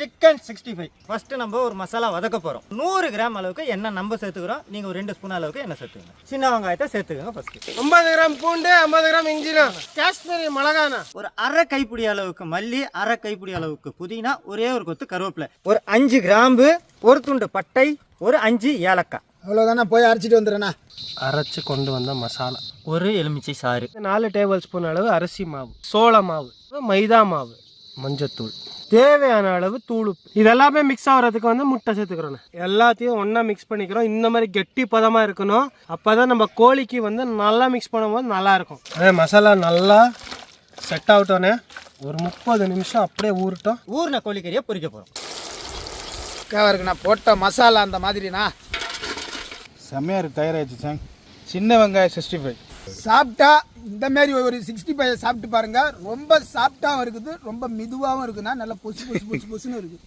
Chicken sixty five first நம்ம ஒரு மசாலா வதக்க போகிறோம் நூறு கிராம் அளவுக்கு எண்ணெய் நம்ம சேர்த்துக்கிறோம். நீங்கள் ஒரு ரெண்டு ஸ்பூன் அளவுக்கு எண்ணெய் சேர்த்துக்கங்க. சின்ன வெங்காயத்தை சேர்த்துக்கங்க ஃபர்ஸ்ட் ஐம்பது கிராம் பூண்டு ஐம்பது கிராம் இஞ்சினா. காஷ்மீரி மிளகானா. ஒரு அரை கைப்பிடி அளவுக்கு மல்லி அரை கைப்பிடி அளவுக்கு புதினா ஒரே ஒரு கொத்து கருவேப்பிலை. ஒரு அஞ்சு கிராம்பு ஒரு துண்டு பட்டை ஒரு அஞ்சு ஏலக்காய். அவ்வளோதானே போய் அரைச்சிட்டு வந்துடுறேண்ணா. அரைச்சு கொண்டு வந்த மசாலா. ஒரு எலுமிச்சை சாறு. நாலு டேபிள் ஸ்பூன் அளவு அரிசி மாவு சோள மாவு மைதா மாவு. மஞ்சத்தூள். தேவையான அளவு தூள் உப்பு. இதெல்லாமே மிக்ஸ் ஆகிறதுக்கு வந்து முட்டை சேர்த்துக்கிறோம் எல்லாத்தையும் ஒன்றா மிக்ஸ் பண்ணிக்கிறோம். இந்த மாதிரி கெட்டி பதமாக இருக்கணும். அப்போ தான் நம்ம கோழிக்கு வந்து நல்லா மிக்ஸ் பண்ணும்போது நல்லா இருக்கும் அதே மசாலா நல்லா செட் ஆகட்டோன்னே ஒரு முப்பது நிமிஷம் அப்படியே ஊறட்டும். ஊர்ன கோழிக்கறியை பொரிக்க போகிறோம் கேவா இருக்குண்ணா போட்ட மசாலா அந்த மாதிரிண்ணா. செம்மையாக இருக்கு தயாராகிடுச்சு சாங். சின்ன வெங்காயம் சிக்ஸ்டி ஃபைவ் சாப்பிட்டா இந்த மாதிரி ஒரு சிக்ஸ்டி ஃபைவ் சாப்பிட்டு பாருங்க. ரொம்ப சாப்பிட்டாவும் இருக்குது ரொம்ப மெதுவாகவும் இருக்குதுன்னா நல்லா பொசு பொசு பொசு பொசுன்னு இருக்குது.